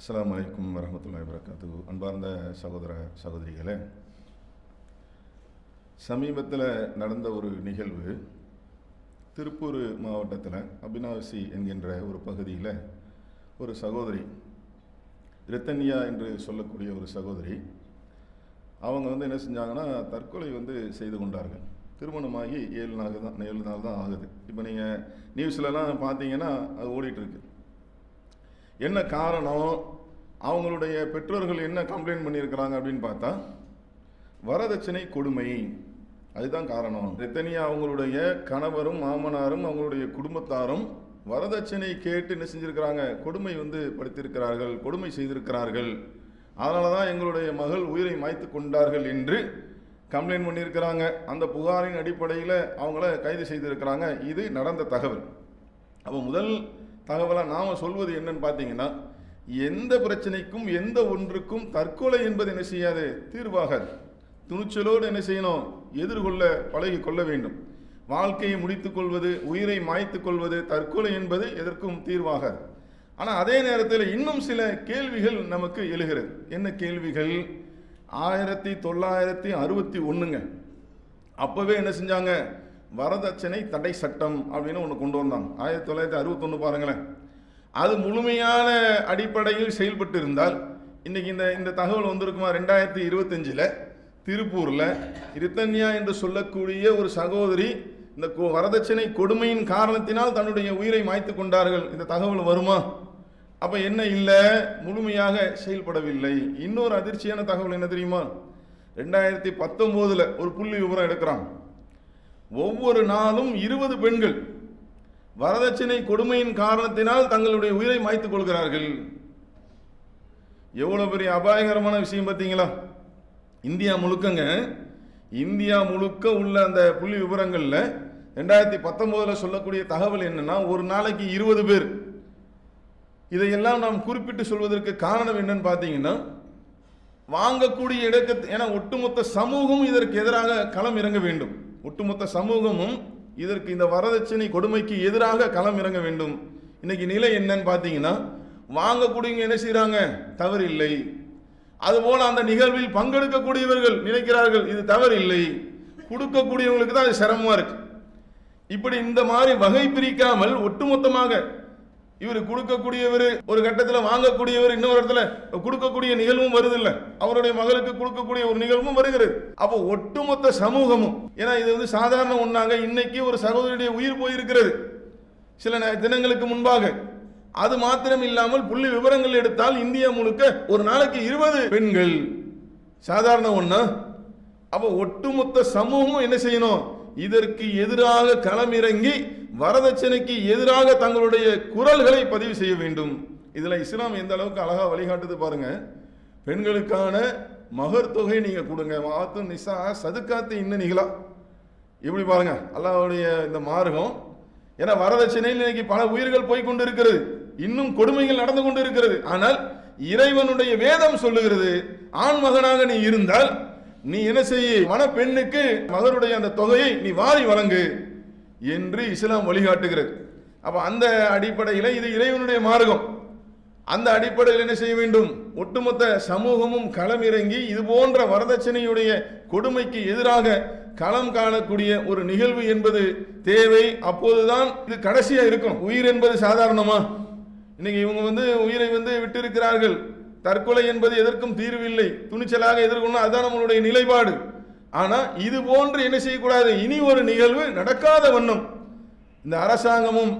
அஸ்லாம் வலைக்கம் வரமத்துல்லா வரகாத்து அன்பார்ந்த சகோதர சகோதரிகளே சமீபத்தில் நடந்த ஒரு நிகழ்வு திருப்பூர் மாவட்டத்தில் அபினாவசி என்கின்ற ஒரு பகுதியில் ஒரு சகோதரி ரித்தன்யா என்று சொல்லக்கூடிய ஒரு சகோதரி அவங்க வந்து என்ன செஞ்சாங்கன்னா தற்கொலை வந்து செய்து கொண்டார்கள். திருமணமாகி ஏழு நாள் தான் ஏழு நாள் தான் ஆகுது. இப்போ நீங்கள் நியூஸ்லலாம் பார்த்தீங்கன்னா அது ஓடிட்டுருக்கு என்ன காரணம்? அவங்களுடைய பெற்றோர்கள் என்ன கம்ப்ளைண்ட் பண்ணியிருக்கிறாங்க அப்படின்னு பார்த்தா வரதட்சணை கொடுமை. அதுதான் காரணம். ரித்தனியா அவங்களுடைய கணவரும் மாமனாரும் அவங்களுடைய குடும்பத்தாரும் வரதட்சணை கேட்டு என்ன செஞ்சுருக்கிறாங்க? கொடுமை வந்து படுத்திருக்கிறார்கள் கொடுமை செய்திருக்கிறார்கள். அதனால தான் எங்களுடைய மகள் உயிரை மாய்த்து கொண்டார்கள் என்று கம்ப்ளைண்ட் பண்ணியிருக்கிறாங்க. அந்த புகாரின் அடிப்படையில் அவங்கள கைது செய்திருக்கிறாங்க. இது நடந்த தகவல். அப்போ முதல் தகவலாக நாம் சொல்வது என்னன்னு பார்த்தீங்கன்னா எந்த பிரச்சனைக்கும் எந்த ஒன்றுக்கும் தற்கொலை என்பது என்ன செய்யாது? தீர்வாகாது. துணிச்சலோடு என்ன செய்யணும்? எதிர்கொள்ள பழகி கொள்ள வேண்டும். வாழ்க்கையை முடித்துக்கொள்வது உயிரை மாய்த்து கொள்வது தற்கொலை என்பது எதற்கும் தீர்வாகாது. ஆனால் அதே நேரத்தில் இன்னும் சில கேள்விகள் நமக்கு எழுகிறது. என்ன கேள்விகள்? ஆயிரத்தி தொள்ளாயிரத்தி அறுபத்தி ஒன்றுங்க அப்போவே என்ன செஞ்சாங்க? வரதட்சணை தடை சட்டம் அப்படின்னு ஒன்று கொண்டு வந்தாங்க ஆயிரத்தி தொள்ளாயிரத்தி அறுபத்தொன்று பாருங்களேன். அது முழுமையான அடிப்படையில் செயல்பட்டு இருந்தால் இன்றைக்கி இந்த இந்த தகவல் வந்திருக்குமா? ரெண்டாயிரத்தி இருபத்தஞ்சில் திருப்பூரில் ரித்தன்யா என்று சொல்லக்கூடிய ஒரு சகோதரி இந்த வரதட்சணை கொடுமையின் காரணத்தினால் தன்னுடைய உயிரை மாய்த்து கொண்டார்கள். இந்த தகவல் வருமா? அப்போ என்ன இல்லை? முழுமையாக செயல்படவில்லை. இன்னொரு அதிர்ச்சியான தகவல் என்ன தெரியுமா? ரெண்டாயிரத்தி பத்தொம்போதில் ஒரு புள்ளி விவரம் எடுக்கிறான். ஒவ்வொரு நாளும் இருபது பெண்கள் வரதட்சணை கொடுமையின் காரணத்தினால் தங்களுடைய உயிரை மாய்த்துக் கொள்கிறார்கள். எவ்வளவு பெரிய அபாயகரமான விஷயம் பார்த்தீங்களா? இந்தியா முழுக்கங்க இந்தியா முழுக்க உள்ள அந்த புள்ளி விவரங்களில் ரெண்டாயிரத்தி பத்தொம்போதில் சொல்லக்கூடிய தகவல் என்னன்னா ஒரு நாளைக்கு இருபது பேர். இதையெல்லாம் நாம் குறிப்பிட்டு சொல்வதற்கு காரணம் என்னன்னு பார்த்தீங்கன்னா வாங்கக்கூடிய இடத்து ஏன்னா ஒட்டுமொத்த சமூகம் இதற்கு எதிராக களம் இறங்க வேண்டும். ஒட்டுமொத்த சமூகமும் இதற்கு இந்த வரதட்சணை கொடுமைக்கு எதிராக களம் இறங்க வேண்டும். இன்னைக்கு நிலை என்னன்னு பார்த்தீங்கன்னா வாங்கக்கூடியவங்க என்ன செய்கிறாங்க தவறு இல்லை அதுபோல் அந்த நிகழ்வில் பங்கெடுக்கக்கூடியவர்கள் நினைக்கிறார்கள் இது தவறு இல்லை கொடுக்கக்கூடியவங்களுக்கு தான் அது சிரமமாக இருக்கு. இப்படி இந்த மாதிரி வகை பிரிக்காமல் ஒட்டுமொத்தமாக இவர் கொடுக்கக்கூடியவர் ஒரு கட்டத்தில் வாங்கக்கூடியவர் இன்னொரு இடத்துல கொடுக்கக்கூடிய நிகழ்வும் வருது இல்லை அவருடைய மகளுக்கு கொடுக்கக்கூடிய ஒரு நிகழ்வும் வருகிறது. அப்போ ஒட்டுமொத்த சமூகமும் ஏன்னா இது வந்து சாதாரண ஒன்றாங்க இன்னைக்கு ஒரு சகோதரியுடைய உயிர் போயிருக்கிறது. சில தினங்களுக்கு முன்பாக. அது மாத்திரம் இல்லாமல் புள்ளி விவரங்கள் எடுத்தால் இந்தியா முழுக்க ஒரு நாளைக்கு இருபது பெண்கள். சாதாரண ஒன்று அப்போ ஒட்டுமொத்த சமூகமும் என்ன செய்யணும்? இதற்கு எதிராக களமிறங்கி வரதட்சணைக்கு எதிராக தங்களுடைய குரல்களை பதிவு செய்ய வேண்டும். இதில் இஸ்லாம் எந்த அளவுக்கு அழகாக வழிகாட்டுது பாருங்க. பெண்களுக்கான மகர் தொகை நீங்க கொடுங்க. மாத்து நிசா சதுக்காத்து இன்னும் நிகழா. இப்படி பாருங்க அல்லாவுடைய இந்த மார்க்கம். ஏன்னா வரதட்சணையில் இன்னைக்கு பல உயிர்கள் போய் கொண்டு இருக்கிறது இன்னும் கொடுமைகள் நடந்து கொண்டு இருக்கிறது ஆனால் இறைவனுடைய வேதம் சொல்லுகிறது ஆண் மகனாக நீ இருந்தால் நீ என்ன செய்ய? மணப்பெண்ணுக்கு மகருடைய அந்த தொகையை நீ வாரி வழங்கு என்று இஸ்லாம் வழிகாட்டுகிறது. அப்ப அந்த அடிப்படையில் இது இறைவனுடைய மார்க்கம். அந்த அடிப்படையில் என்ன செய்ய வேண்டும்? ஒட்டுமொத்த சமூகமும் களமிறங்கி இது போன்ற வரதட்சணையுடைய கொடுமைக்கு எதிராக களம் காணக்கூடிய ஒரு நிகழ்வு என்பது தேவை. அப்போதுதான் இது கடைசியா இருக்கும். உயிர் என்பது சாதாரணமா? இன்னைக்கு இவங்க வந்து உயிரை வந்து விட்டிருக்கிறார்கள். தற்கொலை என்பது எதற்கும் தீர்வில்லை. துணிச்சலாக எதிர்கொள்ளணும் அதுதான் நம்மளுடைய நிலைப்பாடு. ஆனால் இது போன்று என்ன செய்யக்கூடாது? இனி ஒரு நிகழ்வு நடக்காத வண்ணம். இந்த அரசாங்கமும்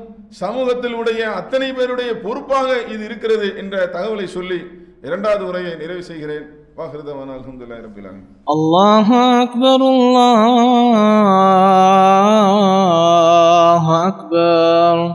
சமூகத்தில் உடைய அத்தனை பேருடைய பொறுப்பாக இது இருக்கிறது என்ற தகவலை சொல்லி இரண்டாவது உரையை நிறைவு செய்கிறேன். வாகிருதவான் அலமதுல்லா ரபிலாமி அல்லாஹ் அக்பர் அல்லாஹ் அக்பர்.